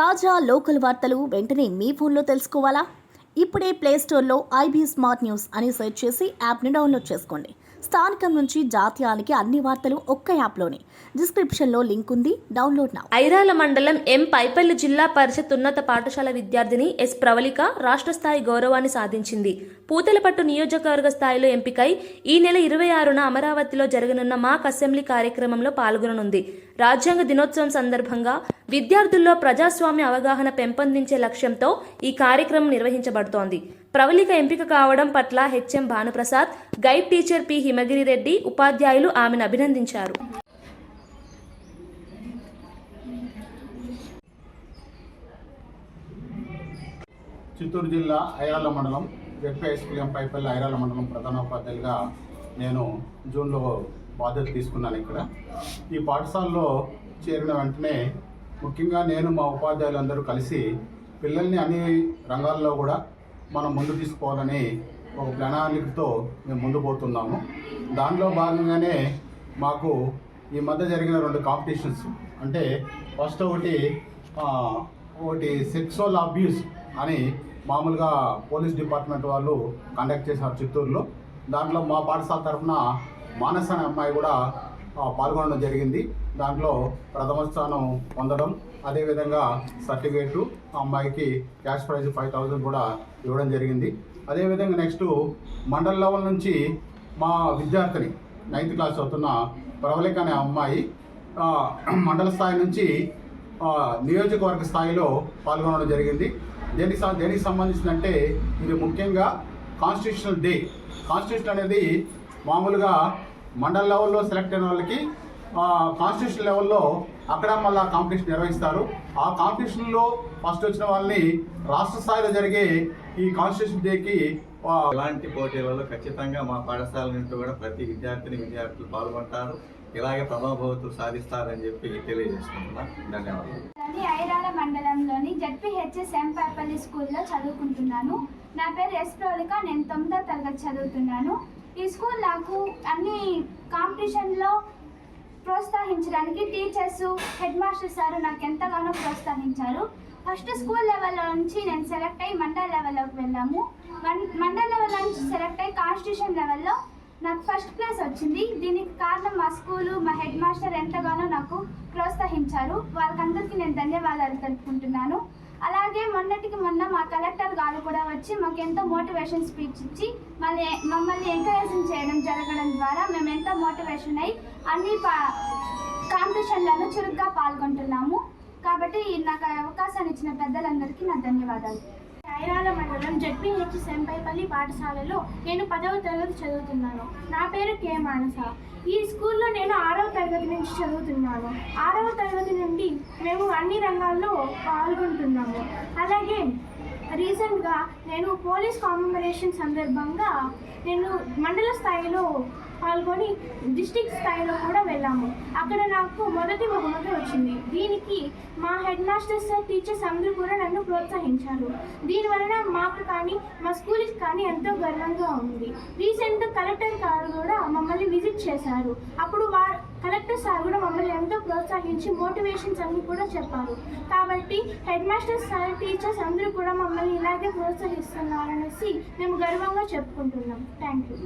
తాజా లోకల్ వార్తలు వెంటనే మీ ఫోన్లో తెలుసుకోవాలా? ఇప్పుడే ప్లే స్టోర్లో ఐబీ స్మార్ట్ న్యూస్ అని సెర్చ్ చేసి యాప్ని డౌన్లోడ్ చేసుకోండి. స్థానికం నుంచి జాతీయానికి అన్ని వార్తలు ఒక్క యాప్లోనే. డిస్క్రిప్షన్లో లింక్ ఉంది. డౌన్లోడ్ నా. ఐరాల మండలం ఎం పైపల్లి జిల్లా పరిషత్ ఉన్నత పాఠశాల విద్యార్థిని ఎస్ ప్రవళిక రాష్ట్ర స్థాయి గౌరవాన్ని సాధించింది. పూతలపట్టు నియోజకవర్గ స్థాయిలో ఎంపికై ఈ నెల ఇరవై ఆరున అమరావతిలో జరగనున్న మాక్ అసెంబ్లీ కార్యక్రమంలో పాల్గొననుంది. రాజ్యాంగ దినోత్సవం సందర్భంగా విద్యార్థుల్లో ప్రజాస్వామ్య అవగాహన పెంపొందించే లక్ష్యంతో ఈ కార్యక్రమం నిర్వహించబడుతోంది. ప్రవళిక ఎంపిక కావడం పట్ల HM Bhanuprasad guide teacher P Himagiri Reddy ఉపాధ్యాయులు ఆమెను అభినందించారు. చిత్తూరు జిల్లా ఐరాల మండలం ZP high school M Paipalli Irala మండలం ప్రధానోపాధ్యాయులుగా నేను జూన్లో బాధ్యత తీసుకున్నాను ఇక్కడ. ఈ పాఠశాలలో చేరిన వెంటనే ముఖ్యంగా నేను మా ఉపాధ్యాయులందరూ కలిసి పిల్లల్ని అన్ని రంగాల్లో కూడా మనం ముందు తీసుకోవాలని ఒక ప్రణాళికతో మేము ముందు పోతున్నాము. దానిలో భాగంగానే మాకు ఈ మధ్య జరిగిన రెండు కాంపిటీషన్స్ అంటే ఫస్ట్ ఒకటి ఒకటి సెక్సువల్ అబ్యూస్ అని మామూలుగా పోలీస్ డిపార్ట్మెంట్ వాళ్ళు కండక్ట్ చేశారు చిత్తూరులో. దాంట్లో మా పాఠశాల తరఫున మానస అనే అమ్మాయి కూడా పాల్గొనడం జరిగింది. దాంట్లో ప్రథమ స్థానం పొందడం అదేవిధంగా సర్టిఫికేట్లు ఆ అమ్మాయికి క్యాష్ ప్రైజ్ ఫైవ్ థౌజండ్ కూడా ఇవ్వడం జరిగింది. అదేవిధంగా నెక్స్ట్ మండల్ లెవెల్ నుంచి మా విద్యార్థిని నైన్త్ క్లాస్ చదువుతున్న ప్రవళిక అనే అమ్మాయి మండల స్థాయి నుంచి నియోజకవర్గ స్థాయిలో పాల్గొనడం జరిగింది. దేనికి దేనికి సంబంధించిందంటే ఇది ముఖ్యంగా కాన్స్టిట్యూషనల్ డే. కాన్స్టిట్యూషన్ అనేది మామూలుగా మండల లెవెల్లో సెలెక్ట్ అయిన వాళ్ళకి కాన్స్టిట్యూషన్ లెవెల్లో అక్కడ మళ్ళీ కాంపిటీషన్ నిర్వహిస్తారు. ఆ కాంపిటీషన్లో ఫస్ట్ వచ్చిన వాళ్ళని రాష్ట్ర స్థాయిలో జరిగే ఈ కాన్స్టిట్యూషన్ డేకి ఆ, ఇలాంటి పోటీలలో ఖచ్చితంగా మా పాఠశాల నుంచి కూడా ప్రతి విద్యార్థిని విద్యార్థులు పాల్గొంటారు. ఇలాగే ప్రభావతులు సాధిస్తారని చెప్పి తెలియజేసుకుంటున్నా. ధన్యవాదాలు. ఐరాల మండలంలోని జడ్పీహెచ్ఎస్ ఎంపాపల్లి స్కూల్లో చదువుకుంటున్నాను. నా పేరు ఎస్ ప్రౌలిక నేను తొమ్మిదో తరగతి చదువుతున్నాను. ఈ స్కూల్ నాకు అన్ని కాంపిటీషన్లో ప్రోత్సహించడానికి టీచర్స్ హెడ్ మాస్టర్ సార్ నాకు ఎంతగానో ప్రోత్సహించారు. ఫస్ట్ స్కూల్ లెవెల్లో నుంచి నేను సెలెక్ట్ అయ్యి మండల్ లెవెల్లోకి వెళ్ళాము. వన్ మండల్ లెవెల్ నుంచి సెలెక్ట్ అయ్యి కాన్స్టిట్యూషన్ లెవెల్లో నాకు ఫస్ట్ ప్లేస్ వచ్చింది. దీనికి కారణం మా స్కూలు మా హెడ్ మాస్టర్ ఎంతగానో నాకు ప్రోత్సహించారు. వాళ్ళకందరికీ నేను ధన్యవాదాలు తెలుపుకుంటున్నాను. అలాగే మొన్నటికి మొన్న మా కలెక్టర్ గారు కూడా వచ్చి మాకు ఎంతో మోటివేషన్ స్పీచ్ ఇచ్చి మళ్ళీ మమ్మల్ని ఎంకరేజింగ్ చేయడం జరగడం ద్వారా మేము ఎంతో మోటివేషన్ అయ్యి అన్ని పా కాంపిటీషన్లలో చురుగ్గా పాల్గొంటున్నాము. కాబట్టి నాకు అవకాశాన్ని ఇచ్చిన పెద్దలందరికీ నా ధన్యవాదాలు. ఐరాల జడ్పీహెచ్ సెంపైపల్లి పాఠశాలలో నేను పదవ తరగతి చదువుతున్నాను. నా పేరు కే మానస. ఈ స్కూల్లో నేను ఆరవ తరగతి నుంచి చదువుతున్నాను. ఆరవ తరగతి నుండి మేము అన్ని రంగాల్లో పాల్గొంటున్నాము. అలాగే రీసెంట్గా నేను పోలీస్ కాంబినేషన్ సందర్భంగా నేను మండల స్థాయిలో పాల్గొని డిస్టిక్ స్థాయిలో కూడా వెళ్ళాము. అక్కడ నాకు మొదటి బహుమతి వచ్చింది. దీనికి మా హెడ్ మాస్టర్స్ సార్ టీచర్స్ అందరూ కూడా నన్ను ప్రోత్సహించారు. దీని వలన మాకు కానీ మా స్కూల్కి కానీ ఎంతో గర్వంగా ఉంది. రీసెంట్ కలెక్టర్ గారు కూడా చేశారు. అప్పుడు వారు కలెక్టర్ సార్ కూడా మమ్మల్ని ఎంతో ప్రోత్సహించి మోటివేషన్స్ అన్ని కూడా చెప్పారు. కాబట్టి హెడ్ మాస్టర్ సార్ టీచర్స్ అందరూ కూడా మమ్మల్ని ఇలాగే ప్రోత్సహిస్తున్నారనేసి మేము గర్వంగా చెప్పుకుంటున్నాం. Thank you